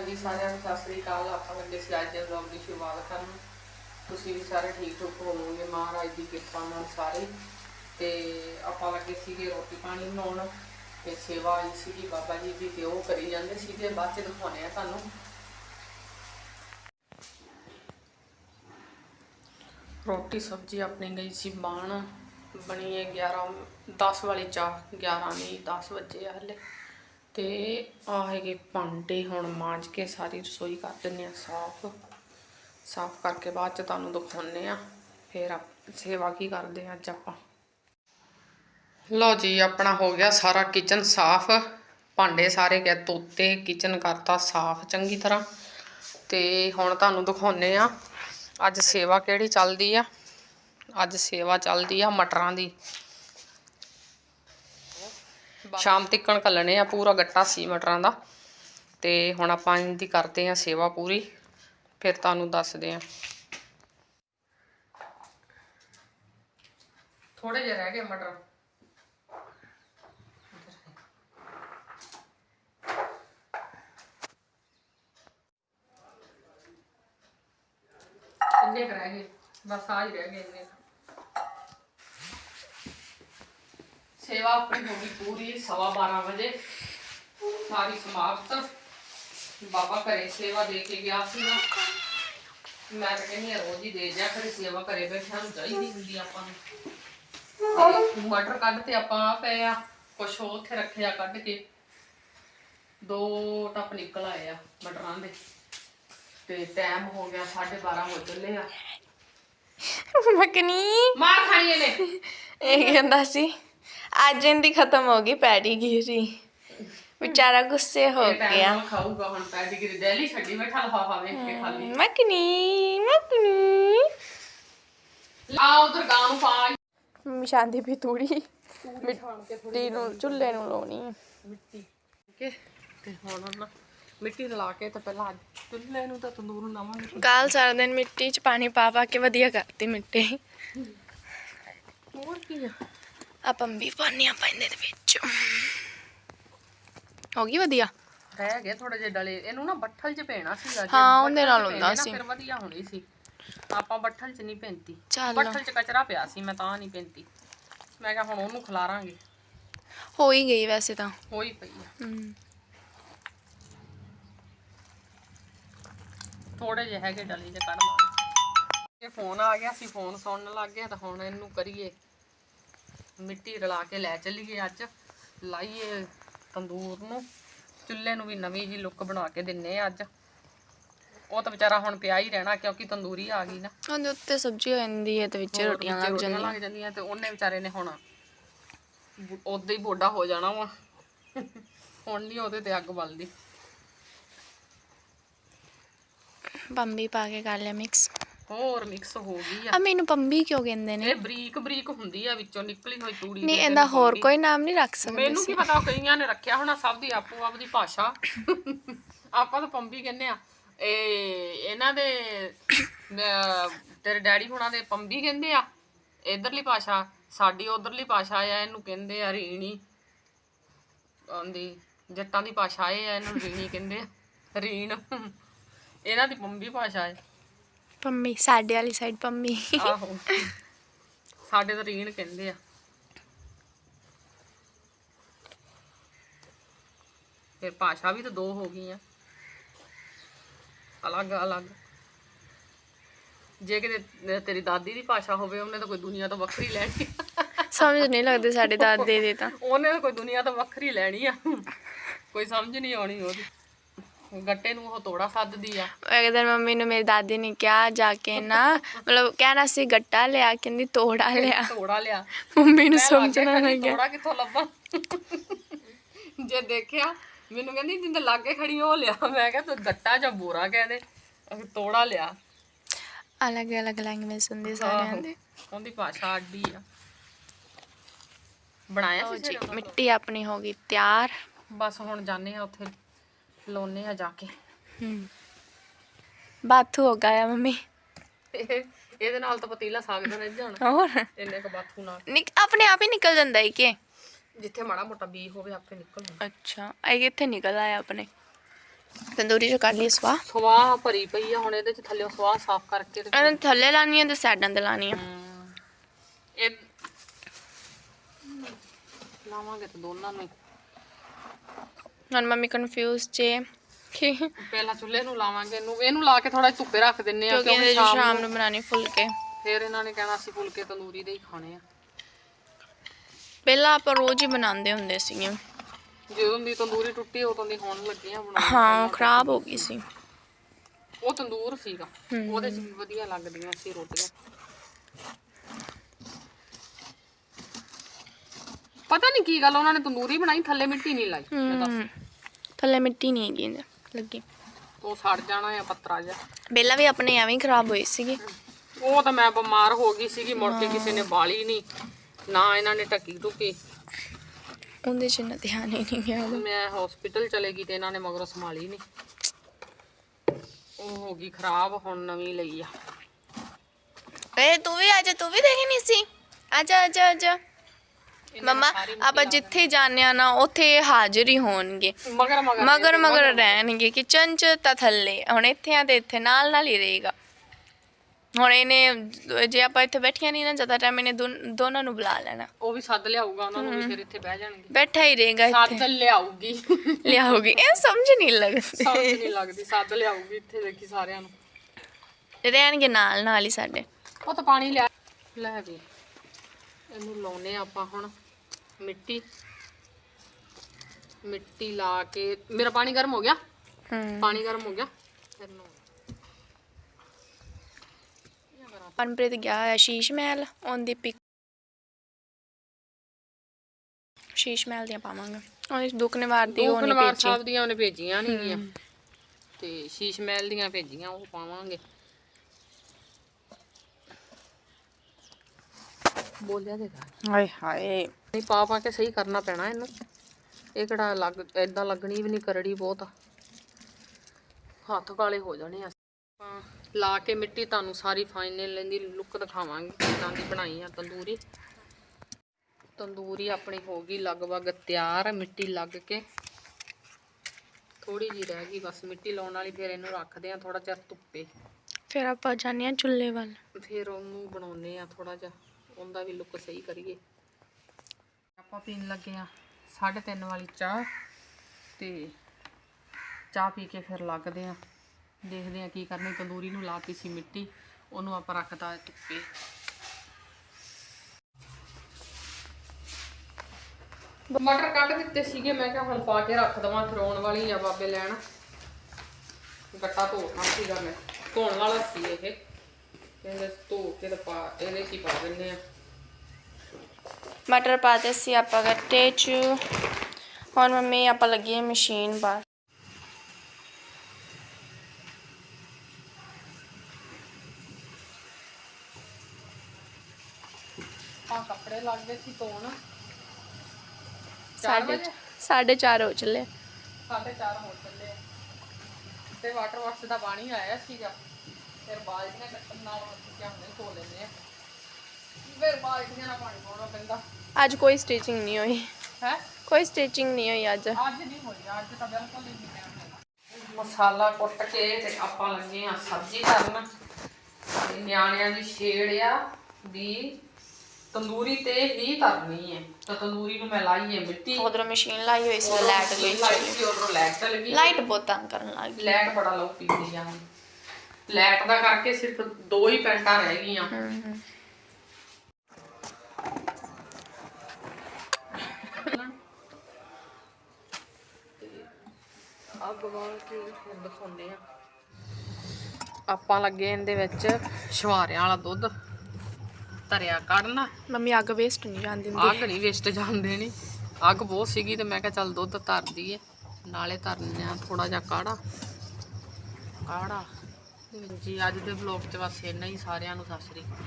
ਹਾਂਜੀ, ਸਾਰਿਆਂ ਨੂੰ ਸਤਿ ਸ੍ਰੀ ਅਕਾਲ। ਆਪਾਂ ਲੱਗੇ ਸੀ ਅੱਜ ਦੇ ਵਲੌਗ ਦੀ ਸ਼ੁਰੂਆਤ ਕਰਨ। ਤੁਸੀਂ ਵੀ ਸਾਰੇ ਠੀਕ ਠਾਕ ਹੋਵੋਗੇ। ਮਹਾਰਾਜ ਦੀ ਕਿਰਪਾ ਨਾਲ ਸਾਰੇ। ਤੇ ਆਪਾਂ ਲੱਗੇ ਸੀਗੇ ਰੋਟੀ ਪਾਣੀ ਬਣਾਉਣ। ਤੇ ਸੇਵਾ ਆਈ ਸੀਗੀ। ਬਾਬਾ ਜੀ ਦੀ ਤੇ ਉਹ ਕਰੀ ਜਾਂਦੇ ਸੀਗੇ। ਬਾਅਦ ਚ ਦਿਖਾਉਣੇ ਆ ਤੁਹਾਨੂੰ। ਰੋਟੀ, ਸਬਜ਼ੀ ਆਪਣੀ ਗਈ ਸੀ ਬਾਣ ਬਣੀ ਹੈ 11 10 ਵਾਲੀ ਚਾਹ। 11 ਨਹੀਂ 10 ਵਜੇ ਆ ਹਲੇ। ਤੇ ਆ ਹੈਗੇ ਭਾਂਡੇ ਹੁਣ ਮਾਂਜ ਕੇ ਸਾਰੀ ਰਸੋਈ ਕਰ ਦਿੰਨੇ ਆ ਸਾਫ਼। ਸਾਫ਼ ਕਰਕੇ ਬਾਅਦ ਚ ਤੁਹਾਨੂੰ ਦਿਖਾਉਣੇ ਆ ਫਿਰ ਆਪ- ਸੇਵਾ ਕੀ ਕਰਦੇ ਆ ਅੱਜ ਆਪਾਂ। ਲਓ ਜੀ, ਆਪਣਾ ਹੋ ਗਿਆ ਸਾਰਾ ਕਿਚਨ ਸਾਫ਼। ਭਾਂਡੇ ਸਾਰੇ ਗਏ ਤੋਤੇ ਕਿਚਨ ਕਰਤਾ ਸਾਫ਼ ਚੰਗੀ ਤਰ੍ਹਾਂ। ਤੇ ਹੁਣ ਤੁਹਾਨੂੰ ਦਿਖਾਉਣੇ ਆ ਅੱਜ ਸੇਵਾ ਕਿਹੜੀ ਚੱਲਦੀ ਆ। ਅੱਜ ਸੇਵਾ ਚੱਲਦੀ ਆ ਮਟਰਾਂ ਦੀ। ਸ਼ਾਮ ਤੱਕਣ ਕੱਲਣੇ ਆ, ਪੂਰਾ ਗੱਟਾ ਸੀ ਮਟਰਾਂ ਦਾ। ਤੇ ਹੁਣ ਆਪਾਂ ਇਹਦੀ ਕਰਦੇ ਆ ਸੇਵਾ ਪੂਰੀ, ਫਿਰ ਤੁਹਾਨੂੰ ਦੱਸਦੇ ਆ ਥੋੜੇ ਜਿਹੇ ਰਹਿ ਗਏ ਮਟਰ। ਇੰਨੇ ਰਹਿ ਗਏ, ਬਸ ਆ ਹੀ ਰਹਿ ਗਏ ਇੰਨੇ ਸੇਵਾ ਆਪਣੀ ਹੋ ਗਈ ਪੂਰੀ ਸਵਾ 12 ਵਜੇ। ਸਾਰੀ ਸਮਾਪਤ। ਬਾਬਾ ਘਰੇ ਸੇਵਾ ਦੇ ਕੇ ਗਿਆ ਸੀ ਨਾ। ਮੈਂ ਤਾਂ ਕਹਿੰਦੀ ਹਾਂ ਰੋਜ਼ ਹੀ ਦੇ ਜਾ ਕਰੇ ਸੇਵਾ ਘਰੇ ਬੈਠਿਆਂ ਨੂੰ ਚਾਹੀਦੀ ਹੁੰਦੀ ਆ ਆਪਾਂ ਨੂੰ। ਮਟਰ ਕੱਢ ਤੇ ਆਪਾਂ ਆ ਪਏ ਆ। ਕੁਛ ਉੱਥੇ ਰੱਖਿਆ ਕੱਢ ਕੇ। ਦੋ ਟੱਪ ਨਿਕਲ ਆਏ ਆ ਮਟਰਾਂ ਦੇ। ਤੇ ਟਾਈਮ ਹੋ ਗਿਆ 12:30 ਹੋ ਚੱਲੇ ਆ। ਮੱਕਨੀ ਮਾਰ ਖਾਣੀ ਇਹਨੇ। ਇਹ ਕਹਿੰਦਾ ਸੀ? ਅੱਜ ਇਹਦੀ ਖਤਮ ਹੋ ਗਈ ਪੈਡੀ ਗਿਰੀ ਵਿਚਾਰਾ ਗੁੱਸੇ ਹੋ ਗਿਆ। ਖਾਊਗਾ ਹੁਣ ਪੈਡੀਗਰੀ। ਡੈਲੀ ਛੱਡੀ ਬੈਠਾ ਲਫਾਫਾ ਵੇਖ ਕੇ ਖਾਲੀ ਮੱਕਨੀ ਮੱਕਨੀ ਆ ਉਧਰ ਗਾਂ ਨੂੰ ਪਾ। ਮੰਮੀ ਸ਼ਾਂਤੀ ਵੀ ਤੂੜੀ। ਮਿੱਟੀ ਨੂੰ ਚੁੱਲ੍ਹੇ ਨੂੰ ਲਾਉਣੀ। ਹੈ। ਮਿੱਟੀ ਕੇ ਤੇ ਹੁਣ ਨਾ ਮਿੱਟੀ ਰਲਾ ਕੇ ਤੇ ਪਹਿਲਾਂ ਚੁੱਲ੍ਹੇ ਨੂੰ ਤਾਂ ਤੰਦੂਰ ਨੂੰ ਲਾਵਾਂਗੇ ਕੱਲ ਸਾਰਾ ਦਿਨ ਮਿੱਟੀ 'ਚ ਪਾਣੀ ਪਾ ਪਾ ਕੇ ਵਧੀਆ ਕਰਤੀ ਮਿੱਟੀ। ਹੋਰ ਕੀ ਆ? ਆਪਾਂ ਵੀ ਪਾਣੀ ਆ ਪੈਂਦੇ ਦੇ ਵਿੱਚ। ਹੋ ਗਈ ਵਧੀਆ? ਰਹਿ ਗਏ ਥੋੜੇ ਜਿਹੇ ਡਲੇ। ਇਹਨੂੰ ਨਾ ਬੱਠਲ 'ਚ ਪੈਣਾ ਸੀਗਾ ਜੇ। ਹਾਂ, ਉਹਦੇ ਬੱਠਲ 'ਚ ਨਾਲ ਹੁੰਦਾ ਪੈਂਦੇ ਨਾ ਸੀ। ਫਿਰ ਵਧੀਆ ਹੋਣੀ ਸੀ। ਆਪਾਂ ਬੱਠਲ 'ਚ ਨਹੀਂ ਚੱਲ। ਬੱਠਲ 'ਚ ਕਚਰਾ ਪਿਆ ਸੀ ਮੈਂ ਤਾਂ ਨਹੀਂ ਪੈਂਤੀ ਮੈਂ ਕਿਹਾ ਹੁਣ ਉਹਨੂੰ ਖਿਲਾਰਾਂਗੇ। ਹੋ ਹੀ ਗਈ ਵੈਸੇ ਤਾਂ। ਹੋਈ ਪਈ ਆ। ਹਮ, ਥੋੜੇ ਜਿਹੇ ਹੈਗੇ ਡਲੀ ਜੇ ਕੱਢ ਲਾਂਗੇ। ਇਹ ਫੋਨ ਆ ਗਿਆ ਸੀ ਫੋਨ ਸੁਣਨ ਲੱਗ ਗਿਆ ਤਾਂ ਹੁਣ ਇਹਨੂੰ ਕਰੀਏ। ਮਿੱਟੀ ਰਲਾ ਕੇ ਲੈ ਚੱਲੀਏ ਅੱਜ। ਲਾਈਏ ਤੰਦੂਰ ਨੂੰ। ਚੁੱਲ੍ਹੇ ਨੂੰ ਵੀ ਨਵੀਂ ਜੀ ਲੁੱਕ ਬਣਾ ਕੇ ਦਿੰਨੇ ਆ ਅੱਜ। ਉਹ ਤਾਂ ਵਿਚਾਰਾ ਹੁਣ ਪਿਆ ਹੀ ਰਹਿਣਾ ਕਿਉਂਕਿ ਤੰਦੂਰੀ ਆ ਗਈ ਨਾ। ਉਹਦੇ ਉੱਤੇ ਸਬਜ਼ੀ ਹੋ ਜਾਂਦੀ ਹੈ ਤੇ ਵਿੱਚ ਰੋਟੀਆਂ ਲੱਗ ਜਾਂਦੀਆਂ। ਲੱਗ ਜਾਂਦੀਆਂ ਤੇ ਉਹਨੇ ਵਿਚਾਰੇ ਨੇ ਹੁਣ ਉਦਾਂ ਹੀ ਬੋਡਾ ਹੋ ਜਾਣਾ ਵਾ। ਹੁਣ ਨਹੀਂ ਉਹਦੇ ਤੇ ਅੱਗ ਬਲਦੀ। ਬੰਬੀ ਪਾ ਕੇ ਕਰ ਲਿਆ ਮਿਕਸ ਹੋਰ ਮਿਕਸ ਹੋ ਗਈ ਆ। ਆ ਮੈਨੂੰ ਪੰਬੀ ਕਿਉਂ ਕਹਿੰਦੇ ਨੇ? ਇਹ ਬਰੀਕ ਬਰੀਕ ਹੁੰਦੀ ਆ ਵਿੱਚੋਂ ਨਿਕਲੀ ਹੋਈ ਤੂੜੀ ਨਹੀਂ ਦੀ ਇਹਦਾ ਹੋਰ ਕੋਈ ਨਾਮ ਨਹੀਂ ਰੱਖ ਸਕਦੇ ਮੈਨੂੰ ਕੀ ਪਤਾ ਕਈਆਂ ਨੇ ਰੱਖਿਆ ਹੋਣਾ ਸਭ ਦੀ ਆਪੋ ਆਪਦੀ ਭਾਸ਼ਾ। ਆਪਾਂ ਤਾਂ ਪੰਬੀ ਕਹਿੰਦੇ ਆ। ਇਹ ਇਹਨਾਂ ਦੇ ਅਹ, ਤੇਰੇ ਡੈਡੀ ਹੁਣਾਂ ਦੇ ਪੰਬੀ ਕਹਿੰਦੇ ਆ। ਇਧਰਲੀ ਭਾਸ਼ਾ ਸਾਡੀ ਉਧਰਲੀ ਭਾਸ਼ਾ ਆ ਇਹਨੂੰ ਕਹਿੰਦੇ ਆ ਰੀਣੀ। ਆਂਦੀ ਜੱਟਾਂ ਦੀ ਭਾਸ਼ਾ ਇਹ ਆ ਇਹਨੂੰ ਰੀਣੀ ਕਹਿੰਦੇ ਆ। ਰੀਣ। ਇਹਨਾਂ ਦੀ ਪੰਬੀ ਭਾਸ਼ਾ ਹੈ ਪੰਬੀ ਸਾਡੇ ਵਾਲੀ ਸਾਈਡ ਪੰਬੀ ਆਹੋ। ਸਾਡੇ ਤਾਂ ਰੀਣ ਕਹਿੰਦੇ ਆ। ਫਿਰ ਭਾਸ਼ਾ ਵੀ ਤਾਂ ਦੋ ਹੋ ਗਈਆਂ। ਅਲੱਗ ਅਲੱਗ। ਜੇ ਕਿਤੇ ਤੇਰੀ ਦਾਦੀ ਦੀ ਭਾਸ਼ਾ ਹੋਵੇ ਉਹਨੇ ਤਾਂ ਕੋਈ ਦੁਨੀਆ ਤੋਂ ਵੱਖਰੀ ਲੈਣੀ। ਸਮਝ ਨਹੀਂ ਲੱਗਦੇ ਸਾਡੇ ਦਾਦੇ ਦੇ ਤਾਂ। ਉਹਨੇ ਤਾਂ ਕੋਈ ਦੁਨੀਆ ਤੋਂ ਵੱਖਰੀ ਲੈਣੀ ਆ। ਕੋਈ ਸਮਝ ਨਹੀਂ ਆਉਣੀ ਉਹਦੀ। ਗੱਟੇ ਨੂੰ ਉਹ ਤੋੜਾ ਸੱਦਦੀ ਆ। ਇੱਕ ਦਿਨ ਮੰਮੀ ਨੂੰ ਮੇਰੀ ਦਾਦੀ ਨੇ ਕਿਹਾ ਜਾ ਕੇ ਨਾ ਮਤਲਬ ਕਹਿਣਾ ਸੀ ਗੱਟਾ ਲਿਆ ਕਹਿੰਦੀ ਤੋੜਾ ਲਿਆ। ਤੋੜਾ ਲਿਆ। ਮੰਮੀ ਨੂੰ ਸਮਝਣਾ ਨਹੀਂ ਖੜੀ ਤੋੜਾ ਕਿੱਥੋਂ ਲੱਭਾਂ? ਜੇ ਦੇਖਿਆ ਮੈਨੂੰ ਕਹਿੰਦੀ ਜਿੰਦੇ ਲਾਗੇ ਖੜੀ ਉਹ ਲਿਆ। ਮੈਂ ਕਿਹਾ ਤੂੰ ਗੱਟਾ ਜਾਂ ਬੋਰਾ ਕਹਿੰਦੇ ਅਸੀਂ ਤੋੜਾ ਲਿਆ। ਅਲੱਗ ਅਲੱਗ ਲੈਂਗੁਏਜ ਹੁੰਦੀ ਸਾਰਿਆਂ ਦੇ। ਉਹਦੀ ਭਾਸ਼ਾ ਅੱਡੀ ਆ। ਬਣਾਇਆ ਸੀ ਜੀ? ਮਿੱਟੀ ਆਪਣੀ ਹੋ ਗਈ ਤਿਆਰ। ਬਸ ਹੁਣ ਜਾਣੇ ਆ ਉੱਥੇ। ਲਾਉਨੇ ਆ ਜਾ ਕੇ। ਹੂੰ। ਬਾਥੂ ਹੋ ਗਿਆ ਮੰਮੀ। ਇਹ- ਇਹਦੇ ਨਾਲ ਤਾਂ ਪਤੀਲਾ ਸਾਗ ਦਾ ਰਹਿ ਜਾਣਾ। ਹੋਰ? ਇੰਨੇ ਕ ਬਾਥੂ ਨਾਲ। ਨਿਕ ਆਪਣੇ ਆਪ ਹੀ ਨਿਕਲ ਜਾਂਦਾ ਹੈ ਕਿ? ਜਿੱਥੇ ਮਾੜਾ ਮੋਟਾ ਬੀ ਹੋਵੇ ਆਪੇ ਨਿਕਲ ਜਾਂਦਾ। ਅੱਛਾ ਇਹ ਕਿੱਥੇ ਨਿਕਲ ਆਇਆ ਆਪਣੇ? ਤੰਦੂਰੀ ਚ ਕਰ ਲਈ ਸਵਾ ਸਵਾਹ ਭਰੀ ਪਈ ਆ ਹੁਣ ਇਹਦੇ ਚ ਥੱਲੇ ਸਵਾਹ ਸਾਫ਼ ਕਰਕੇ ਤੇ ਇਹਨਾਂ ਥੱਲੇ ਲਾਣੀ ਹੈ ਤੇ ਸਾਈਡਾਂ ਤੇ ਲਾਣੀ ਹੈ। ਹਮ, ਇਹ ਲਾਵਾਂਗੇ ਤੇ ਦੋਨਾਂ ਨੂੰ। ਹੁਣ ਮੰਮੀ ਕਨਫਿਊਜ਼ ਜੇ। ਕਿ ਪਹਿਲਾਂ ਚੁੱਲ੍ਹੇ ਨੂੰ ਲਾਵਾਂਗੇ ਇਹਨੂੰ ਇਹਨੂੰ ਲਾ ਕੇ ਥੋੜਾ ਧੁੱਪੇ ਰੱਖ ਦਿੰਨੇ ਆ ਕਿਉਂਕਿ ਇਹਦੇ ਚ ਸ਼ਾਮ ਨੂੰ ਬਣਾਣੀ ਫੁਲਕੇ। ਫਿਰ ਇਹਨਾਂ ਨੇ ਕਹਿਣਾ ਅਸੀਂ ਫੁਲਕੇ ਤੰਦੂਰੀ ਦੇ ਹੀ ਖਾਣੇ ਆ। ਪਹਿਲਾਂ ਆਪਾਂ ਰੋਜ਼ ਹੀ ਬਣਾਉਂਦੇ ਹੁੰਦੇ ਸੀਗੇ। ਜਦੋਂ ਦੀ ਤੰਦੂਰੀ ਟੁੱਟੀ ਉਦੋਂ ਦੀ ਹੋਣ ਲੱਗੀਆਂ ਬਣਾਉਣ ਹਾਂ ਖਰਾਬ ਹੋ ਗਈ ਸੀ। ਉਹ ਤੰਦੂਰ ਸੀਗਾ। ਉਹਦੇ ਚ ਵੀ ਵਧੀਆ ਲੱਗਦੀਆਂ ਸੀ ਰੋਟੀਆਂ। ਪਤਾ ਨਹੀਂ ਕੀ ਗੱਲ ਉਹਨਾਂ ਨੇ ਤੰਦੂਰੀ ਬਣਾਈ ਥੱਲੇ ਮਿੱਟੀ ਨਹੀਂ ਲਾਈ। ਦੱਸ। ਥੱਲੇ ਮਿੱਟੀ ਨਹੀਂ ਹੈਗੀ ਇਹਦੇ ਲੱਗੀ। ਉਹ ਸੜ ਜਾਣਾ ਆ ਪੱਤਰਾ ਜਿਹਾ। ਪਹਿਲਾਂ ਵੀ ਆਪਣੇ ਐਵੇਂ ਹੀ ਖਰਾਬ ਹੋਏ ਸੀਗੇ। ਉਹ ਤਾਂ ਮੈਂ ਬਿਮਾਰ ਹੋ ਗਈ ਸੀਗੀ ਮੁੜ ਕੇ ਕਿਸੇ ਨੇ ਬਾਲੀ ਨਹੀਂ ਨਾ ਇਹਨਾਂ ਨੇ ਢੱਕੀ ਢੁੱਕੀ। ਉਹਦੇ ਚ ਨਾ ਧਿਆਨ ਹੀ ਨਹੀਂ ਗਿਆ ਉਹਦਾ। ਮੈਂ ਹਸਪੀਟਲ ਚਲੇ ਗਈ ਤੇ ਇਹਨਾਂ ਨੇ ਮਗਰੋਂ ਸੰਭਾਲੀ ਨਹੀਂ। ਉਹ ਹੋ ਗਈ ਖਰਾਬ ਹੁਣ ਨਵੀਂ ਲਈ ਆ। ਏ ਤੂੰ ਵੀ ਆਜਾ ਤੂੰ ਵੀ ਦੇਖੀ ਨਹੀਂ ਸੀ ਆਜਾ ਆਜਾ ਆਜਾ ਮਮਾ ਆਪਾਂ ਜਿੱਥੇ ਜਾਂਦੇ ਆ ਨਾ ਉੱਥੇ ਹਾਜ਼ਰ ਹੀ ਹੋਣਗੇ। ਮਗਰ ਮਗਰ ਮਗਰ ਮਗਰ ਰਹਿਣਗੇ ਕਿਚਨ ਚ ਤਾਂ ਥੱਲੇ ਹੁਣ ਇੱਥੇ ਆ ਤੇ ਇੱਥੇ ਨਾਲ ਨਾਲ ਹੀ ਰਹੇਗਾ। ਹੁਣ ਇਹਨੇ ਜੇ ਆਪਾਂ ਇੱਥੇ ਬੈਠੀਆਂ ਨਹੀਂ ਨਾ ਜ਼ਿਆਦਾ ਟਾਈਮ ਇਹਨੇ ਦੋਨ- ਦੋਨਾਂ ਨੂੰ ਬੁਲਾ ਲੈਣਾ। ਉਹ ਵੀ ਸੱਦ ਲਿਆਊਗਾ ਉਹਨਾਂ ਨੂੰ ਵੀ ਫਿਰ ਇੱਥੇ ਬਹਿ ਜਾਣਗੇ। ਬੈਠਾ ਹੀ ਰਹੇਗਾ ਇੱਥੇ। ਸੱਦ ਲਿਆਊਗੀ। ਲਿਆਉਗੀ ਇਹ ਸਮਝ ਨਹੀਂ ਲੱਗਦੀ। ਸਮਝ ਨਹੀਂ ਲੱਗਦੀ ਸੱਦ ਲਿਆਊਗੀ ਇੱਥੇ ਦੇਖੀ ਸਾਰਿਆਂ ਨੂੰ। ਰਹਿਣਗੇ ਨਾਲ ਨਾਲ ਹੀ ਸਾਡੇ। ਉਹ ਤਾਂ ਪਾਣੀ ਲਿਆ। ਲੈ ਵੀ। ਇਹਨੂੰ ਲਾਉਨੇ ਆ ਆਪਾਂ ਹੁਣ ਮਿੱਟੀ। ਮਿੱਟੀ ਲਾ ਕੇ ਮੇਰਾ ਪਾਣੀ ਗਰਮ ਹੋ ਗਿਆ? ਹੂੰ। ਪਾਣੀ ਗਰਮ ਹੋ ਗਿਆ? ਫਿਰ ਨੂੰ ਮਨਪ੍ਰੀਤ ਗਿਆ ਹੋਇਆ ਸ਼ੀਸ਼ ਮਹਿਲ ਉਹਦੀ ਪਿਕ ਸ਼ੀਸ਼ ਮਹਿਲ ਦੀਆਂ ਪਾਵਾਂਗੇ। ਉਹਦੀ ਦੁੱਖਨਿਵਾਰ ਦੀ ਉਹ ਨਹੀਂ ਦੂਖਨਵਾਰ ਭੇਜੀ ਸਾਹਿਬ ਦੀਆਂ ਉਹਨੇ ਭੇਜੀਆਂ ਨਹੀਂ ਗੀਆਂ। ਤੇ ਸ਼ੀਸ਼ ਮਹਿਲ ਦੀਆਂ ਭੇਜੀਆਂ ਉਹ ਪਾਵਾਂਗੇ। ਬੋਲਿਆ ਦੇਗਾ ਹਾਏ ਹਾਏ। ਨਹੀਂ ਪਾ ਪਾ ਕੇ ਸਹੀ ਕਰਨਾ ਪੈਣਾ ਇਹਨੂੰ। ਇਹ ਕਿਹੜਾ ਲੱਗ ਐਦਾਂ ਲੱਗਣੀ ਵੀ ਨਹੀਂ ਕਰੜੀ ਬਹੁਤ ਆ। ਹੱਥ ਕਾਲੇ ਹੋ ਜਾਣੇ ਆ। ਆਪਾਂ ਲਾ ਕੇ ਮਿੱਟੀ ਤੁਹਾਨੂੰ ਸਾਰੀ ਫਾਈਨਲ ਦੀ ਲੁੱਕ ਦਿਖਾਵਾਂਗੇ ਕਿਦਾਂ ਦੀ ਬਣਾਈ ਆ ਤੰਦੂਰੀ। ਤੰਦੂਰੀ ਆਪਣੀ ਹੋ ਗਈ ਲਗਭਗ ਤਿਆਰ ਮਿੱਟੀ ਲੱਗ ਕੇ। ਥੋੜੀ ਜੀ ਰਹਿ ਗਈ ਬਸ ਮਿੱਟੀ ਲਾਉਣ ਵਾਲੀ ਫਿਰ ਇਹਨੂੰ ਰੱਖਦੇ ਆ ਥੋੜਾ ਚਿਰ ਧੁੱਪੇ। ਫਿਰ ਆਪਾਂ ਜਾਂਦੇ ਹਾਂ ਚੁੱਲ੍ਹੇ ਵੱਲ। ਫਿਰ ਉਹਨੂੰ ਬਣਾਉਨੇ ਆ ਥੋੜਾ ਜਿਹਾ। ਉਹਦਾ ਵੀ ਲੁੱਕ ਸਹੀ ਕਰੀਏ। ਆਪਾਂ ਪੀਣ ਲੱਗੇ ਆ 3:30 ਵਾਲੀ ਚਾਹ ਤੇ ਚਾਹ ਪੀ ਕੇ ਫਿਰ ਲੱਗਦੇ ਆ ਦੇਖਦੇ ਆ ਕੀ ਕਰਨੀ। ਤੰਦੂਰੀ ਨੂੰ ਲਾਤੀ ਸੀ ਮਿੱਟੀ, ਉਹਨੂੰ ਆਪਾਂ ਰੱਖਤਾ ਧੁੱਪੇ। ਮਟਰ ਕੱਢ ਦਿੱਤੇ ਸੀਗੇ, ਮੈਂ ਕਿਹਾ ਹੁਣ ਪਾ ਕੇ ਰੱਖ ਦਵਾਂ ਫਿਰ ਵਾਲੀ ਆ ਬਾਬੇ ਲੈਣ। ਗੱਟਾ ਧੋਣਾ ਸੀਗਾ ਮੈਂ, ਧੋਣ ਵਾਲਾ ਸੀ ਇਹ। ਧੋ ਕੇ ਤੇ ਪਾ ਇਹਦੇ 'ਚ ਹੀ ਪਾ ਦਿੰਦੇ ਆ। ਮਟਰ ਪਾਤੇ ਸੀ ਆਪਾਂ ਗੱਟੇ ਚ। ਹੁਣ ਮੰਮੀ ਆਪਾਂ ਲੱਗੀ ਹੈ ਮਸ਼ੀਨ ਬਾਹਰ। ਆ ਕੱਪੜੇ ਲੱਗ ਗਏ ਸੀ ਧੋਣ। ਸਾਢੇ ਸਾਢੇ ਚਾਰ ਹੋ ਚੱਲੇ। ਸਾਢੇ ਹੋ ਚੱਲੇ। ਤੇ ਵਾਟਰ ਵਾਸ਼ ਦਾ ਪਾਣੀ ਆਇਆ ਸੀਗਾ। ਫਿਰ ਬਾਲਟੀਆਂ ਕੱਟਣ ਨਾਲ ਕਿਹਾ ਹੁਣੇ ਧੋ ਲੈਂਦੇ ਆ। ਫਿਰ ਬਾਲਟੀਆਂ ਨਾਲ ਪਾਣੀ ਪਾਉਣਾ ਪੈਂਦਾ। ਅੱਜ ਕੋਈ ਸਟਿਚਿੰਗ ਨਹੀਂ ਹੋਈ। ਹੈ? ਕੋਈ ਸਟਿਚਿੰਗ ਨਹੀਂ ਹੋਈ ਅੱਜ। ਅੱਜ ਨਹੀਂ ਹੋਈ ਅੱਜ ਤਾਂ ਬਿਲਕੁਲ ਹੀ ਨਹੀਂ ਹੈਗਾ ਮਸਾਲਾ ਕੁੱਟ ਕੇ ਤੇ ਆਪਾਂ ਲੱਗੇ ਆ ਸਬਜ਼ੀ ਕਰਨ। ਤੇ ਨਿਆਣਿਆਂ ਦੀ ਛੇੜ ਆ ਵੀ ਤੰਦੂਰੀ ਤੇ ਹੀ ਤਰਨੀ ਹੈ। ਤਾਂ ਤੰਦੂਰੀ ਨੂੰ ਮੈਂ ਲਾਈ ਹੈ ਮਿੱਟੀ। ਉਧਰੋਂ ਮਸ਼ੀਨ ਲਾਈ ਹੋਈ ਸੀ ਲਾਈਟ ਗਈ ਲਾਈਟ ਸੀ ਉਧਰੋਂ ਲਾਈਟ ਚਲ ਗਈ। ਲਾਈਟ ਬਹੁਤ ਤੰਗ ਕਰਨ ਲੱਗ ਗਈ। ਲਾਈਟ ਬੜਾ ਲੋ ਪੀਂਦੀ ਆ ਹੁਣ। ਲਾਈਟ ਦਾ ਕਰਕੇ ਸਿਰਫ ਦੋ ਹੀ ਪੈਂਟਾਂ ਰਹਿ ਗਈਆਂ। ਹਮ, ਹਮ। ਅੱਗ ਬਾਲ ਕੇ ਫਿਰ ਦਿਖਾਉਂਦੇ ਆ। ਆਪਾਂ ਲੱਗੇ ਇਹਦੇ ਵਿੱਚ ਸ਼ਵਾਰਿਆਂ ਵਾਲਾ ਦੁੱਧ ਧਰਿਆ ਕੱਢਣਾ। ਮੰਮੀ ਅੱਗ ਵੇਸਟ ਨਹੀਂ ਜਾਣ ਦਿੰਦੀ। ਅੱਗ ਨਹੀਂ ਵੇਸਟ ਜਾਂਦੇ ਨਹੀਂ ਅੱਗ ਬਹੁਤ ਸੀਗੀ ਤੇ ਮੈਂ ਕਿਹਾ ਚੱਲ ਦੁੱਧ ਧਰ ਦਈਏ ਨਾਲੇ ਧਰਨੇ ਆ ਥੋੜਾ ਜਿਹਾ ਕਾੜਾ। ਕਾੜਾ। ਜੀ ਅੱਜ ਦੇ ਵਲੌਗ 'ਚ ਬਸ ਇੰਨਾ ਹੀ ਸਾਰਿਆਂ ਨੂੰ ਸਤਿ ਸ੍ਰੀ ਅਕਾਲ।